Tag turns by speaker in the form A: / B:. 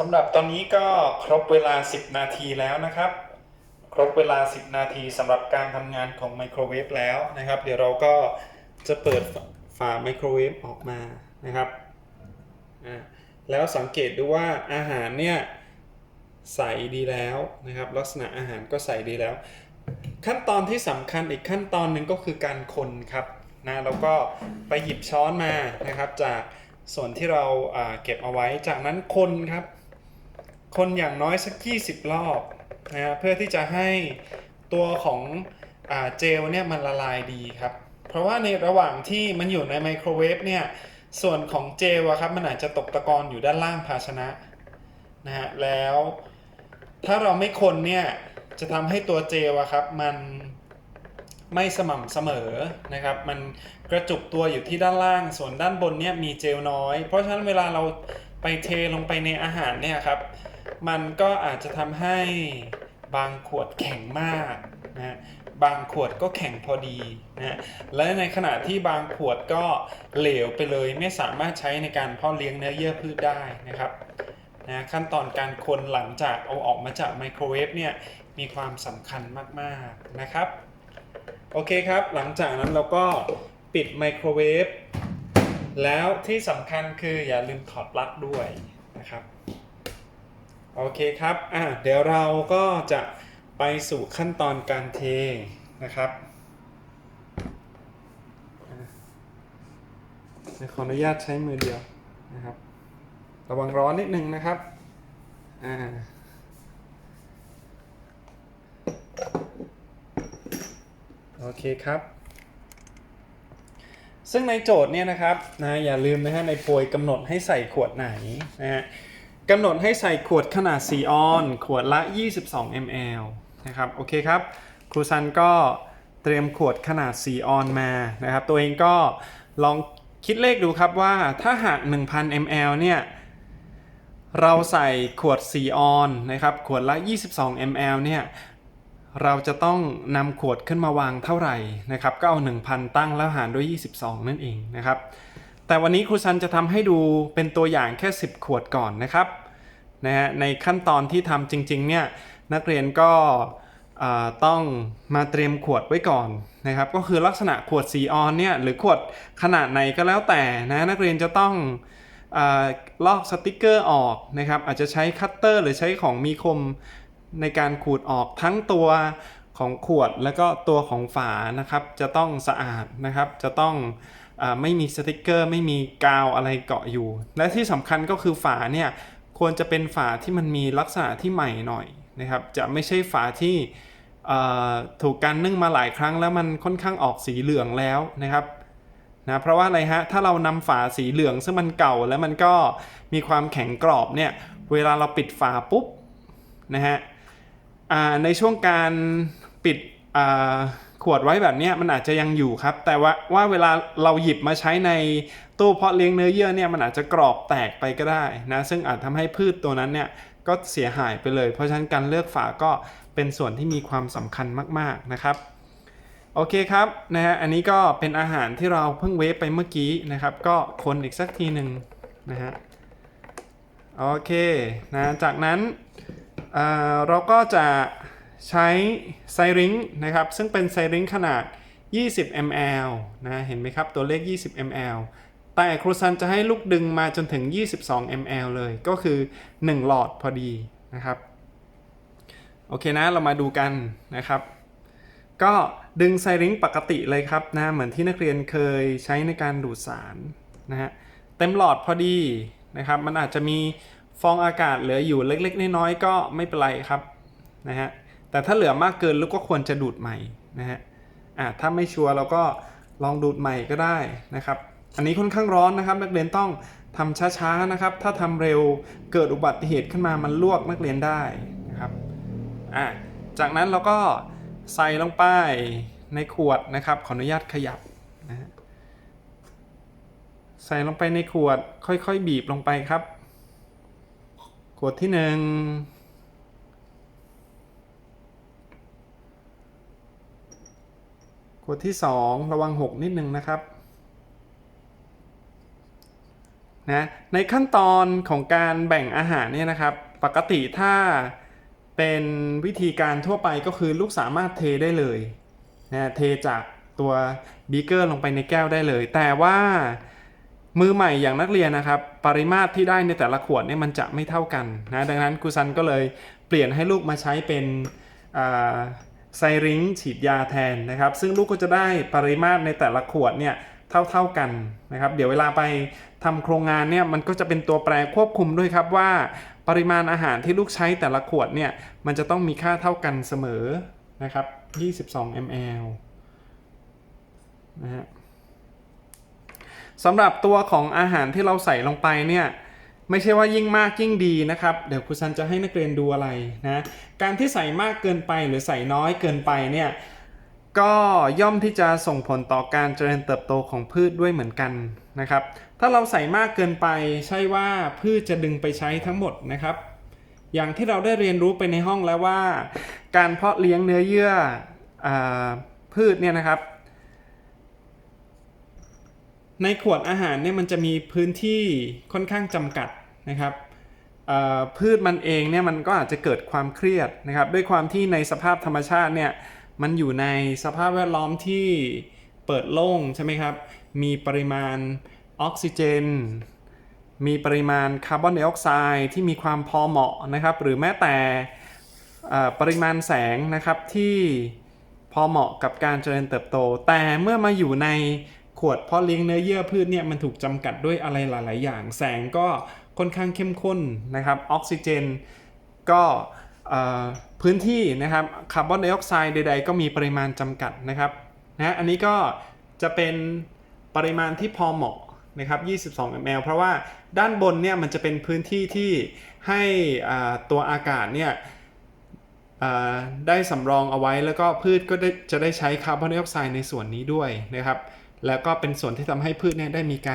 A: สำหรับตอนนี้ก็ครบเวลา 10 นาทีแล้วนะครับ ครบเวลา 10 นาทีสำหรับการทำงานของไมโครเวฟแล้วนะครับ เดี๋ยวเราก็จะเปิดฝาไมโครเวฟออกมานะครับแล้วสังเกตดูว่าอาหารเนี่ยใสดีแล้วนะครับ ลักษณะอาหารก็ใสดีแล้ว ขั้นตอนที่สำคัญอีกขั้นตอนหนึ่งก็คือการคนครับนะแล้วก็ไปหยิบช้อนมานะครับจากส่วนที่เราเก็บเอาไว้จากนั้นคนครับ คนอย่างน้อยสัก 20 รอบนะฮะเพื่อที่จะให้ตัวของอเจลเนี่ยมันละลายดีครับ เพราะว่าในระหว่างที่มันอยู่ในไมโครเวฟเนี่ยส่วนของเจลครับมันอาจจะตกตะกอนอยู่ด้านล่างภาชนะนะฮะแล้วถ้าเราไม่คนเนี่ยจะทำให้ตัวเจลครับมันไม่สม่ำเสมอนะครับ มันกระจุกตัวอยู่ที่ด้านล่าง ส่วนด้านบนเนี่ยมีเจลน้อย เพราะฉะนั้นเวลาเราไปเทลงไปในอาหารเนี่ยครับ มันก็อาจจะทำให้บางขวดแข็งมากนะบางขวดก็แข็งพอดีนะฮะและในขณะที่บางขวดก็เหลวไปเลยไม่สามารถใช้ในการเพาะเลี้ยงเนื้อเยื่อพืชได้นะครับนะขั้นตอนการคนหลังจากเอาออกมาจากไมโครเวฟเนี่ยมีความสำคัญมากๆนะครับ โอเคครับ หลังจากนั้นเราก็ปิดไมโครเวฟแล้วที่สำคัญคืออย่าลืมถอดปลั๊กด้วยนะครับ โอเคครับอะเดี๋ยวเราก็จะไปสู่ขั้นตอนการเทนะครับขออนุญาตใช้มือเดียวนะครับ ระวังร้อนนิดนึงนะครับอ่าโอเคครับ ซึ่งในโจทย์เนี่ยนะครับนะอย่าลืมนะฮะในโพยกำหนดให้ใส่ขวดไหนนะฮะ กำหนดให้ใส่ขวดขนาด 4 ออน ขวดละ 22 ml นะครับ โอเคครับ ครูซันก็เตรียมขวดขนาด 4 ออนมา นะครับ ตัวเองก็ลองคิดเลขดูครับว่าถ้าหาก 1,000 ml เนี่ย เราใส่ขวด 4 ออนนะครับ ขวดละ 22 ml เนี่ย เราจะต้องนำขวดขึ้นมาวางเท่าไหร่นะครับ ก็เอา 1,000 ตั้งแล้วหารด้วย 22 นั่นเองนะครับ แต่วันนี้ครูซันจะทำให้ดูเป็นตัวอย่างแค่ 10 ขวดก่อนนะครับนะฮะในขั้นตอนที่ทำจริงๆเนี่ยนักเรียนก็ต้องมาเตรียมขวดไว้ก่อนนะครับก็คือลักษณะขวดสีออนเนี่ยหรือขวดขนาดไหนก็แล้วแต่นะนักเรียนจะต้องอลอกสติกเกอร์ออกนะครับอาจจะใช้คัตเตอร์หรือใช้ของมีคมในการขูดออกทั้งตัวของขวดแล้วก็ตัวของฝานะครับจะต้องสะอาดนะครับจะต้อง ไม่มีสติกเกอร์ ไม่มีกาวอะไรเกาะอยู่ และที่สำคัญก็คือฝาเนี่ยควรจะเป็นฝาที่มันมีลักษณะที่ใหม่หน่อยนะครับ จะไม่ใช่ฝาที่ถูกการนึ่งมาหลายครั้งแล้วมันค่อนข้างออกสีเหลืองแล้วนะครับนะเพราะว่าอะไรฮะ ถ้าเรานำฝาสีเหลืองซึ่งมันเก่าแล้วมันก็มีความแข็งกรอบเนี่ย เวลาเราปิดฝาปุ๊บนะฮะในช่วงการปิดอ ขวดไว้แบบนี้มันอาจจะยังอยู่ครับ แต่ว่าว่าเวลาเราหยิบมาใช้ในตู้เพาะเลี้ยงเนื้อเยื่อเนี่ยมันอาจจะกรอบแตกไปก็ได้นะซึ่งอาจทำให้พืชตัวนั้นเนี่ยก็เสียหายไปเลย เพราะฉะนั้นการเลือกฝาก็เป็นส่วนที่มีความสำคัญมาก ๆนะครับโอเคครับนะฮะอันนี้ก็เป็นอาหารที่เราเพิ่งเวฟไปเมื่อกี้นะครับ ก็คนอีกสักทีหนึ่งนะฮะโอเคนะจากนั้นอ่าเราก็จะ ใช้ไซริงนะครับ ซึ่งเป็นไซริงขนาด 20 ml นะเห็นไหมครับตัวเลข 20 ml แต่ครูซันจะให้ลูกดึงมาจนถึง 22 ml เลยก็คือ 1 หลอดพอดีนะครับ โอเคนะเรามาดูกันนะครับ ก็ดึงไซริงปกติเลยครับนะเหมือนที่นักเรียนเคยใช้ในการดูดสารนะฮะเต็มหลอดพอดีนะครับ มันอาจจะมีฟองอากาศเหลืออยู่เล็กๆน้อยๆก็ไม่เป็นไรครับนะฮะ แต่ถ้าเหลือมากเกินลูกก็ควรจะดูดใหม่นะฮะอ่าถ้าไม่ชัวร์เราก็ลองดูดใหม่ก็ได้นะครับ อันนี้ค่อนข้างร้อนนะครับ นักเรียนต้องทำช้าๆนะครับ ถ้าทำเร็วเกิดอุบัติเหตุขึ้นมามันลวกนักเรียนได้นะครับอะจากนั้นเราก็ใส่ลงไปในขวดนะครับ ขออนุญาตขยับนะฮะใส่ลงไปในขวดค่อยๆ บีบลงไปครับ ขวดที่หนึ่ง ขวดที่สองระวังหกนิดนึงนะครับนะในขั้นตอนของการแบ่งอาหารเนี่ยนะครับ ปกติถ้าเป็นวิธีการทั่วไปก็คือลูกสามารถเทได้เลยนะเทจากตัวบีเกอร์ลงไปในแก้วได้เลย แต่ว่ามือใหม่อย่างนักเรียนนะครับ ปริมาตรที่ได้ในแต่ละขวดเนี่ยมันจะไม่เท่ากันนะดังนั้นครูซันก็เลยเปลี่ยนให้ลูกมาใช้เป็น ไซริงฉีดยาแทนนะครับ ซึ่งลูกก็จะได้ปริมาตรในแต่ละขวดเนี่ยเท่าๆกันนะครับ เดี๋ยวเวลาไปทำโครงงานเนี่ยมันก็จะเป็นตัวแปรควบคุมด้วยครับว่า ปริมาณอาหารที่ลูกใช้แต่ละขวดเนี่ยมันจะต้องมีค่าเท่ากันเสมอนะครับ 22 ml นะฮะสำหรับตัวของอาหารที่เราใส่ลงไปเนี่ย ไม่ใช่ว่ายิ่งมากยิ่งดีนะครับ เดี๋ยวครูซันจะให้นักเรียนดูอะไรนะ การที่ใส่มากเกินไปหรือใส่น้อยเกินไปเนี่ยก็ย่อมที่จะส่งผลต่อการเจริญเติบโตของพืชด้วยเหมือนกันนะครับ ถ้าเราใส่มากเกินไปใช่ว่าพืชจะดึงไปใช้ทั้งหมดนะครับ อย่างที่เราได้เรียนรู้ไปในห้องแล้วว่า การเพาะเลี้ยงเนื้อเยื่ออพืชเนี่ยนะครับ ในขวดอาหารเนี่ยมันจะมีพื้นที่ค่อนข้างจำกัดนะครับพืชมันเองเนี่ยมันก็อาจจะเกิดความเครียดนะครับด้วยความที่ในสภาพธรรมชาติเนี่ยมันอยู่ในสภาพแวดล้อมที่เปิดโล่งใช่ไหมครับมีปริมาณออกซิเจน มีปริมาณคาร์บอนไดออกไซด์ที่มีความพอเหมาะนะครับ หรือแม้แต่ปริมาณแสงนะครับที่พอเหมาะกับการเจริญเติบโต แต่เมื่อมาอยู่ใน ขวดเพาะเลี้ยงเนื้อเยื่อพืชเนี่ยมันถูกจำกัดด้วยอะไรหลาย ๆ อย่าง แสงก็ค่อนข้างเข้มข้นนะครับออกซิเจนก็พื้นที่นะครับคาร์บอนไดออกไซด์ใด ๆ ก็มีปริมาณจำกัดนะครับนะอันนี้ก็จะเป็นปริมาณที่พอเหมาะนะครับ 22 ml เพราะว่าด้านบนเนี่ยมันจะเป็นพื้นที่ที่ให้ตัวอากาศเนี่ยได้สำรองเอาไว้แล้วก็พืชก็จะได้ใช้คาร์บอนไดออกไซด์ในส่วนนี้ด้วยนะครับ แล้วก็เป็นส่วนที่ทำให้พืชเนี่ยได้มีการ